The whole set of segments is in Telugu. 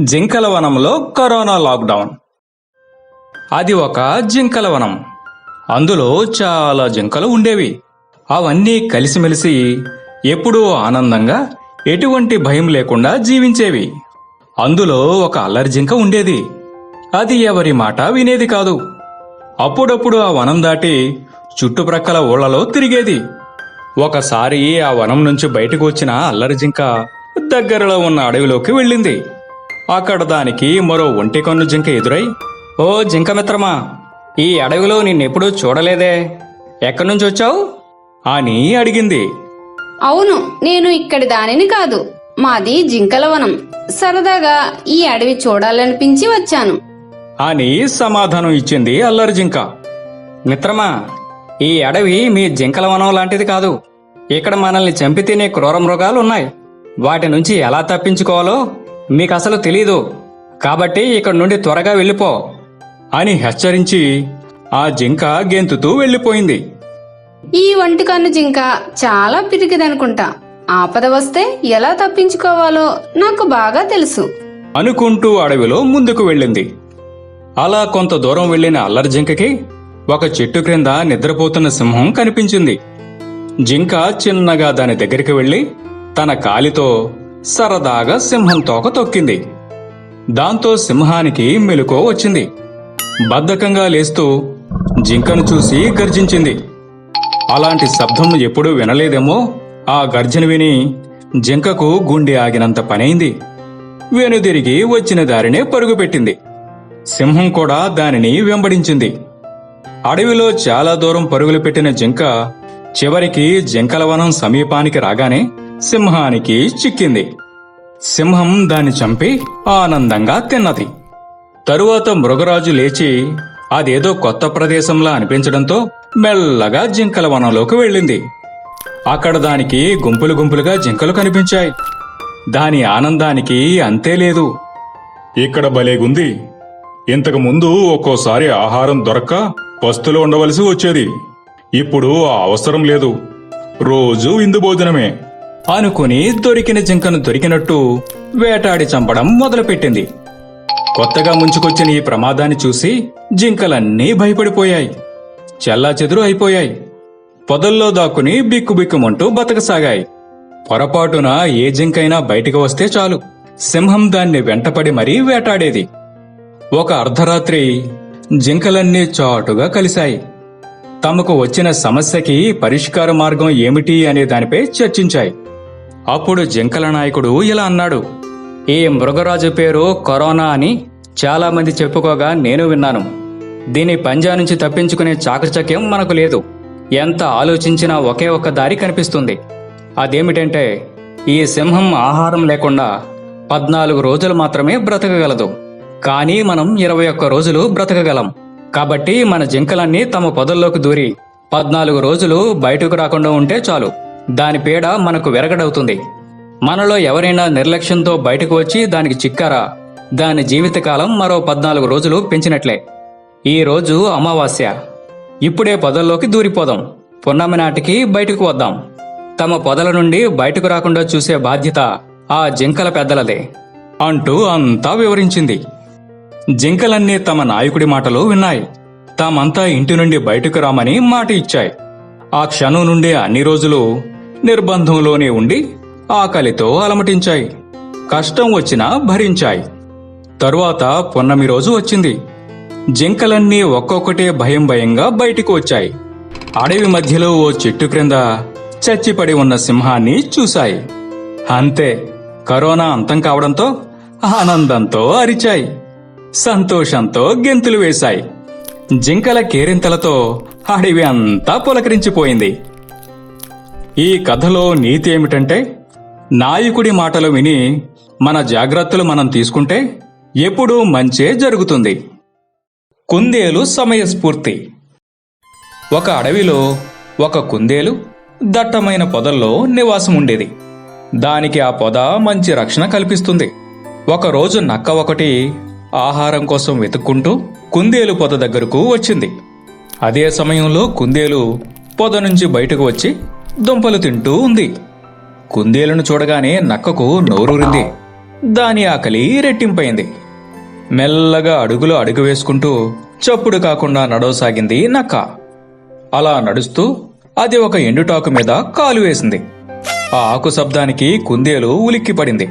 జింకల వనంలో కరోనా లాక్డౌన్. అది ఒక జింకల వనం. అందులో చాలా జింకలు ఉండేవి. అవన్నీ కలిసిమెలిసి ఎప్పుడూ ఆనందంగా ఎటువంటి భయం లేకుండా జీవించేవి. అందులో ఒక అల్లరి జింక ఉండేది. అది ఎవరి మాట వినేది కాదు. అప్పుడప్పుడు ఆ వనం దాటి చుట్టుప్రక్కల ఊళ్ళలో తిరిగేది. ఒకసారి ఆ వనం నుంచి బయటకు వచ్చిన అల్లరి జింక దగ్గరలో ఉన్న అడవిలోకి వెళ్ళింది. అక్కడ దానికి మరో ఒంటి కన్ను జింక ఎదురై ఓ జింక మిత్రమా ఈ అడవిలో నిన్నెప్పుడూ చూడలేదే. ఎక్కడి నుంచి వచ్చావు? అని అడిగింది. అవును నేను ఇక్కడి దానిని కాదు మాది జింకలవనం సరదాగా ఈ అడవి చూడాలనిపించి వచ్చాను. అని సమాధానం ఇచ్చింది అల్లరి జింక. మిత్రమా ఈ అడవి మీ జింకల వనం లాంటిది కాదు. ఇక్కడ మనల్ని చంపి తినే క్రూర మృగాలు ఉన్నాయి వాటి నుంచి ఎలా తప్పించుకోవాలో మీకు అసలు తెలీదు. కాబట్టి ఇక్కడి నుండి త్వరగా వెళ్ళిపో అని హెచ్చరించి ఆ జింక గెంతుతూ వెళ్ళిపోయింది. ఈ ఒంటికన్ను జింక చాలా పిరికిదనుకుంటా. ఆపద వస్తే ఎలా తప్పించుకోవాలో నాకు బాగా తెలుసు. అనుకుంటూ అడవిలో ముందుకు వెళ్ళింది. అలా కొంత దూరం వెళ్ళిన అల్లరి జింకకి ఒక చెట్టు క్రింద నిద్రపోతున్న సింహం కనిపించింది. జింక చిన్నగా దాని దగ్గరికి వెళ్ళి తన కాలితో సరదాగా సింహం తోక తొక్కింది. దాంతో సింహానికి మెలుకో వచ్చింది. బద్ధకంగా లేస్తూ జింకను చూసి గర్జించింది. అలాంటి శబ్దం ఎప్పుడూ వినలేదేమో? ఆ గర్జన విని జింకకు గుండె ఆగినంత పనైంది. వెనుదిరిగి వచ్చిన దారినే పరుగుపెట్టింది. సింహం కూడా దానిని వెంబడించింది. అడవిలో చాలా దూరం పరుగులు పెట్టిన జింక చివరికి జింకల వనం సమీపానికి రాగానే సింహానికి చిక్కింది. సింహం దాన్ని చంపి ఆనందంగా తిన్నది. తరువాత మృగరాజు లేచి అదేదో కొత్త ప్రదేశంలా అనిపించడంతో మెల్లగా జింకల వనంలోకి వెళ్ళింది. అక్కడ దానికి గుంపులు గుంపులుగా జింకలు కనిపించాయి. దాని ఆనందానికి అంతే లేదు. ఇక్కడ భలేగుంది ఇంతకు ముందు ఒక్కోసారి ఆహారం దొరక్క పస్తులు ఉండవలసి వచ్చేది. ఇప్పుడు ఆ అవసరం లేదు. రోజూ ఇందు భోజనమే. అనుకుని దొరికిన జింకను దొరికినట్టు వేటాడి చంపడం మొదలుపెట్టింది. కొత్తగా ముంచుకొచ్చిన ఈ ప్రమాదాన్ని చూసి జింకలన్నీ భయపడిపోయాయి. చెల్లాచెదురు అయిపోయాయి. పొదల్లో దాక్కుని బిక్కుబిక్కుమంటూ బతకసాగాయి. పొరపాటున ఏ జింకైనా బయటికి వస్తే చాలు. సింహం దాన్ని వెంటపడి మరీ వేటాడేది. ఒక అర్ధరాత్రి జింకలన్నీ చాటుగా కలిశాయి. తమకు వచ్చిన సమస్యకి పరిష్కార మార్గం ఏమిటి అనే దానిపై చర్చించాయి. అప్పుడు జింకల నాయకుడు ఇలా అన్నాడు ఈ మృగరాజు పేరు కరోనా అని చాలామంది చెప్పుకోగా నేను విన్నాను. దీని పంజా నుంచి తప్పించుకునే చాకచక్యం మనకు లేదు. ఎంత ఆలోచించినా ఒకే ఒక్క దారి కనిపిస్తుంది. అదేమిటంటే ఈ సింహం ఆహారం లేకుండా పద్నాలుగు రోజులు మాత్రమే బ్రతకగలదు. కానీ మనం ఇరవై ఒక్క రోజులు బ్రతకగలం. కాబట్టి మన జింకలన్నీ తమ పొదల్లోకి దూరి పద్నాలుగు రోజులు బయటకు రాకుండా ఉంటే చాలు. దాని పీడ మనకు వెరగడవుతుంది. మనలో ఎవరైనా నిర్లక్ష్యంతో బయటకు వచ్చి దానికి చిక్కారా? దాని జీవితకాలం మరో పద్నాలుగు రోజులు పెంచినట్లే. ఈ రోజు అమావాస్య. ఇప్పుడే పొదల్లోకి దూరిపోదాం. పున్నమి నాటికి బయటకు వద్దాం. తమ పొదల నుండి బయటకు రాకుండా చూసే బాధ్యత ఆ జింకల పెద్దలదే అంటూ అంతా వివరించింది. జింకలన్నీ తమ నాయకుడి మాటలు విన్నాయి. తామంతా ఇంటి నుండి బయటకు రామని మాట ఇచ్చాయి. ఆ క్షణం నుండి అన్ని రోజులు నిర్బంధంలోనే ఉండి ఆకలితో అలమటించాయి. కష్టం వచ్చినా భరించాయి. తరువాత పున్నమి రోజు వచ్చింది. జింకలన్నీ ఒక్కొక్కటే భయం భయంగా బయటికి వచ్చాయి. అడవి మధ్యలో ఓ చెట్టు క్రింద చచ్చిపడి ఉన్న సింహాన్ని చూశాయి. అంతే కరోనా అంతం కావడంతో ఆనందంతో అరిచాయి. సంతోషంతో గెంతులు వేశాయి. జింకల కేరింతలతో అడవి అంతా పులకరించిపోయింది. ఈ కథలో నీతి ఏమిటంటే నాయకుడి మాటలు విని మన జాగ్రత్తలు మనం తీసుకుంటే ఎప్పుడూ మంచే జరుగుతుంది. కుందేలు సమయస్ఫూర్తి. ఒక అడవిలో ఒక కుందేలు దట్టమైన పొదల్లో నివాసం ఉండేది దానికి ఆ పొద మంచి రక్షణ కల్పిస్తుంది. ఒకరోజు నక్క ఒకటి ఆహారం కోసం వెతుక్కుంటూ కుందేలు పొద దగ్గరకు వచ్చింది. అదే సమయంలో కుందేలు పొద నుంచి బయటకు వచ్చి దుంపలు తింటూ ఉంది. కుందేలును చూడగానే నక్కకు నోరూరింది. దాని ఆకలి రెట్టింపైంది. మెల్లగా అడుగులు అడుగు వేసుకుంటూ చప్పుడు కాకుండా నడవసాగింది నక్క. అలా నడుస్తూ అది ఒక ఎండుటాకు మీద కాలు వేసింది. ఆ ఆకు శబ్దానికి కుందేలు ఉలిక్కిపడింది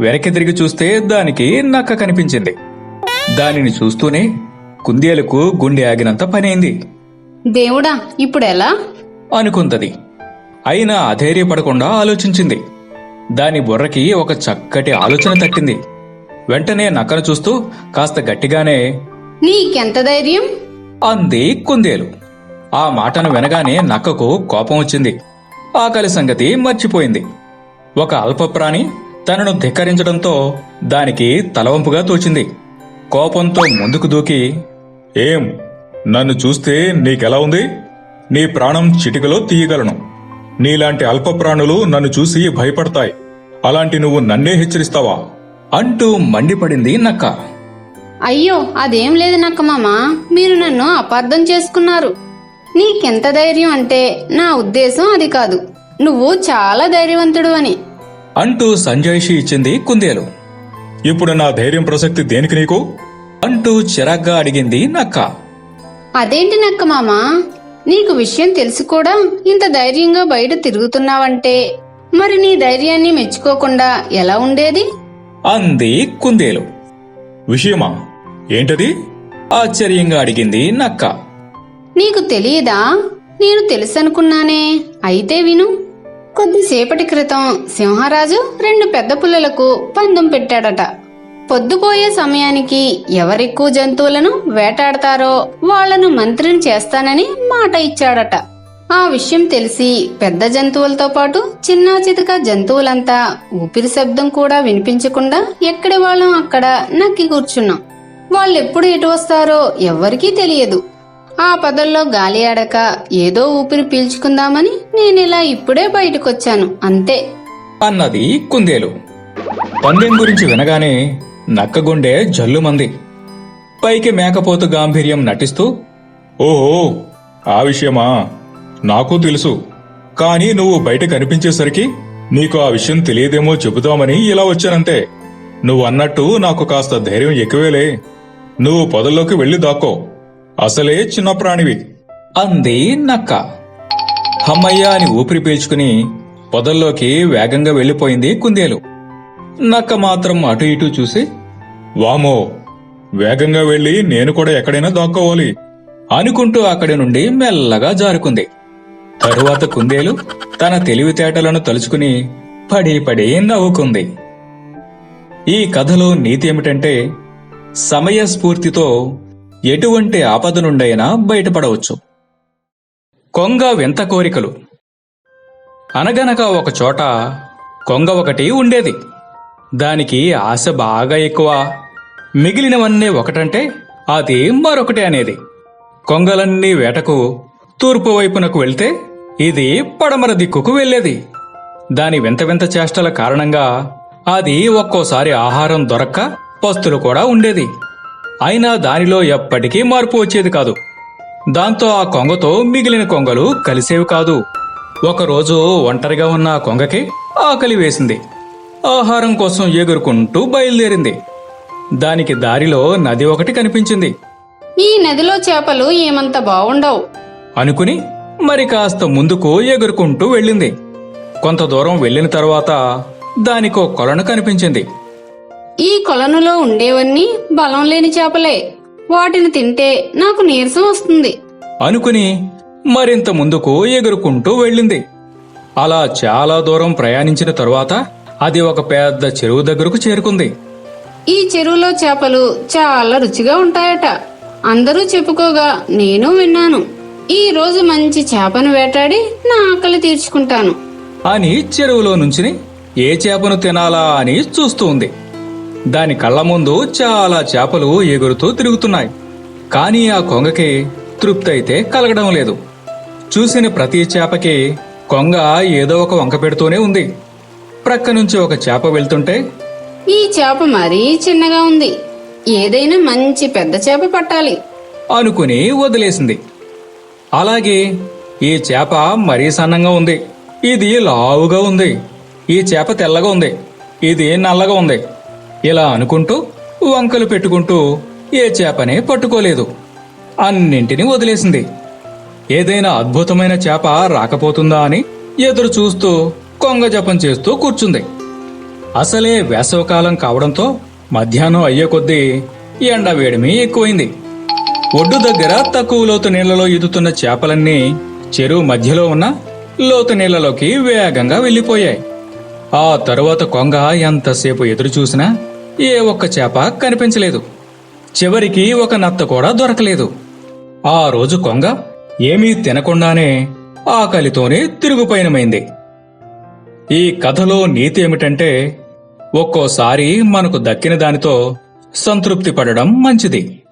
వెనక్కి తిరిగి చూస్తే దానికి నక్క కనిపించింది. దానిని చూస్తూనే కుందేలుకు గుండె ఆగినంత పనైంది. దేవుడా ఇప్పుడెలా? అనుకుందది అయినా అధైర్యపడకుండా ఆలోచించింది. దాని బుర్రకి ఒక చక్కటి ఆలోచన తట్టింది. వెంటనే నక్కను చూస్తూ కాస్త గట్టిగానే నీకెంత ధైర్యం? అంది కుందేలు. ఆ మాటను వినగానే నక్కకు కోపం వచ్చింది. ఆకలి సంగతి మర్చిపోయింది. ఒక అల్పప్రాణి తనను ధిక్కరించడంతో దానికి తలవంపుగా తోచింది. కోపంతో ముందుకు దూకి ఏం? నన్ను చూస్తే నీకెలా ఉంది? నీ ప్రాణం చిటికలో తీయగలను. నీలాంటి అల్ప ప్రాణులు నన్ను చూసి భయపడతాయి. అలాంటి నువ్వు నన్నే హెచ్చరిస్తావా? అంటూ మండిపడింది నక్క. అయ్యో అదేం లేదు నక్క మామ. మీరు నన్ను అపార్థం చేసుకున్నారు. నీకెంత ధైర్యం అంటే నా ఉద్దేశం అది కాదు. నువ్వు చాలా ధైర్యవంతుడు అని. అంటూ సంజాయిషి ఇచ్చింది కుందేలు. ఇప్పుడు నా ధైర్యం ప్రసక్తి దేనికి నీకు? అంటూ చిరాగ్గా అడిగింది నక్క. అదేంటి నక్క మామ? నీకు విషయం తెలిసి కూడా ఇంత ధైర్యంగా బయట తిరుగుతున్నావంటే మరి నీ ధైర్యాన్ని మెచ్చుకోకుండా ఎలా ఉండేది? అంది కుందేలు. విషయమా? ఏంటది? ఆశ్చర్యంగా అడిగింది నక్క. నీకు తెలియదా? నేను తెలుసనుకున్నానే. అయితే విను. కొద్దిసేపటి క్రితం సింహరాజు రెండు పెద్ద పుల్లలకు పందెం పెట్టాడట. పొద్దుపోయే సమయానికి ఎవరెక్కువ జంతువులను వేటాడతారో వాళ్ళను మంత్రిని చేస్తానని మాట ఇచ్చాడట. ఆ విషయం తెలిసి పెద్ద జంతువులతో పాటు చిన్నా చితక జంతువులంతా ఊపిరి శబ్దం కూడా వినిపించకుండా ఎక్కడి వాళ్ళం అక్కడ నక్కి కూర్చున్నాం. వాళ్ళెప్పుడు ఎటు వస్తారో ఎవ్వరికీ తెలియదు. ఆ పదల్లో గాలి ఆడక ఏదో ఊపిరి పీల్చుకుందామని నేనిలా ఇప్పుడే బయటకొచ్చాను అంతే. అన్నది కుందేలు. పందెం గురించి వినగానే నక్క గుండె జల్లుమంది. పైకి మేకపోతు గాంభీర్యం నటిస్తూ ఓహో ఆ విషయమా? నాకు తెలుసు. కానీ నువ్వు బయట కనిపించేసరికి నీకు ఆ విషయం తెలియదేమో చెబుదామని ఇలా వచ్చానంతే. నువ్వు అన్నట్టు నాకు కాస్త ధైర్యం ఎక్కువేలే. నువ్వు పొదల్లోకి వెళ్ళి దాక్కో. అసలే చిన్న ప్రాణివి. అంది నక్క. హమ్మయ్య అని ఊపిరి పీల్చుకుని పొదల్లోకి వేగంగా వెళ్ళిపోయింది కుందేలు. నక్క మాత్రం అటు ఇటు చూసి వామో వేగంగా వెళ్ళి నేను కూడా ఎక్కడైనా దాక్కోవాలి అనుకుంటూ అక్కడి నుండి మెల్లగా జారుకుంది. తరువాత కుందేలు తన తెలివితేటలను తలుచుకుని పడి పడి నవ్వుకుంది. ఈ కథలో నీతి ఏమిటంటే సమయస్ఫూర్తితో ఎటువంటి ఆపద నుండైనా బయటపడవచ్చు. కొంగ వింత కోరికలు. అనగనగా ఒక చోట కొంగ ఒకటి ఉండేది. దానికి ఆశ బాగా ఎక్కువ. మిగిలినవన్నీ ఒకటంటే అది మరొకటి అనేది. కొంగలన్నీ వేటకు తూర్పు వైపునకు వెళ్తే ఇది పడమర దిక్కుకు వెళ్ళేది. దాని వింత వింత చేష్టల కారణంగా అది ఒక్కోసారి ఆహారం దొరక్క పస్తులు కూడా ఉండేది. అయినా దానిలో ఎప్పటికీ మార్పు వచ్చేది కాదు. దాంతో ఆ కొంగతో మిగిలిన కొంగలు కలిసేవి కాదు. ఒకరోజు ఒంటరిగా ఉన్న ఆ కొంగకి ఆకలి వేసింది. ఆహారం కోసం ఎగురుకుంటూ బయలుదేరింది. దానికి దారిలో నది ఒకటి కనిపించింది. ఈ నదిలో చేపలు ఏమంత బావుండవు. అనుకుని మరి కాస్త ముందుకు ఎగురుకుంటూ వెళ్ళింది. కొంత దూరం వెళ్ళిన తర్వాత దానికో కొలను కనిపించింది. ఈ కొలనులో ఉండేవన్నీ బలం లేని చేపలే. వాటిని తింటే నాకు నీరసం వస్తుంది. అనుకుని మరింత ముందుకు ఎగురుకుంటూ వెళ్ళింది. అలా చాలా దూరం ప్రయాణించిన తరువాత అది ఒక పెద్ద చెరువు దగ్గరకు చేరుకుంది. ఈ చెరువులో చేపలు చాలా రుచిగా ఉంటాయట. అందరూ చెప్పుకోగా నేను విన్నాను. ఈ రోజు మంచి చేపను వేటాడి నా ఆకలి తీర్చుకుంటాను. అని చెరువులో నుంచుని ఏ చేపను తినాలా? అని చూస్తూ ఉంది. దాని కళ్ళ ముందు చాలా చేపలు ఎగురుతూ తిరుగుతున్నాయి. కానీ ఆ కొంగకి తృప్తి అయితే కలగడం లేదు. చూసిన ప్రతి చేపకి కొంగ ఏదో ఒక వంక పెడుతూనే ఉంది. ప్రక్క నుంచి ఒక చేప వెళ్తుంటే ఈ చేప మరీ చిన్నగా ఉంది. ఏదైనా మంచి పెద్ద చేప పట్టాలి. అనుకుని వదిలేసింది. అలాగే ఈ చేప మరీ సన్నంగా ఉంది. ఇది లావుగా ఉంది. ఈ చేప తెల్లగా ఉంది. ఇది నల్లగా ఉంది. ఇలా అనుకుంటూ వంకలు పెట్టుకుంటూ ఏ చేపనే పట్టుకోలేదు. అన్నింటినీ వదిలేసింది. ఏదైనా అద్భుతమైన చేప రాకపోతుందా అని ఎదురు చూస్తూ కొంగ జపం చేస్తూ కూర్చుంది. అసలే వేసవకాలం కావడంతో మధ్యాహ్నం అయ్యే కొద్దీ ఎండ వేడిమి ఎక్కువైంది. ఒడ్డు దగ్గర తక్కువ లోతు నీళ్ళలో ఈదుతున్న చేపలన్నీ చెరువు మధ్యలో ఉన్న లోతు నీళ్ళలోకి వేగంగా వెళ్ళిపోయాయి. ఆ తరువాత కొంగ ఎంతసేపు ఎదురు చూసినా ఏ ఒక్క చేప కనిపించలేదు. చివరికి ఒక నత్త కూడా దొరకలేదు. ఆ రోజు కొంగ ఏమీ తినకుండానే ఆకలితోనే తిరుగుపయనమైంది. ఈ కథలో నీతి ఏమిటంటే ఒక్కోసారి మనకు దక్కిన దానితో సంతృప్తి పడడం మంచిది.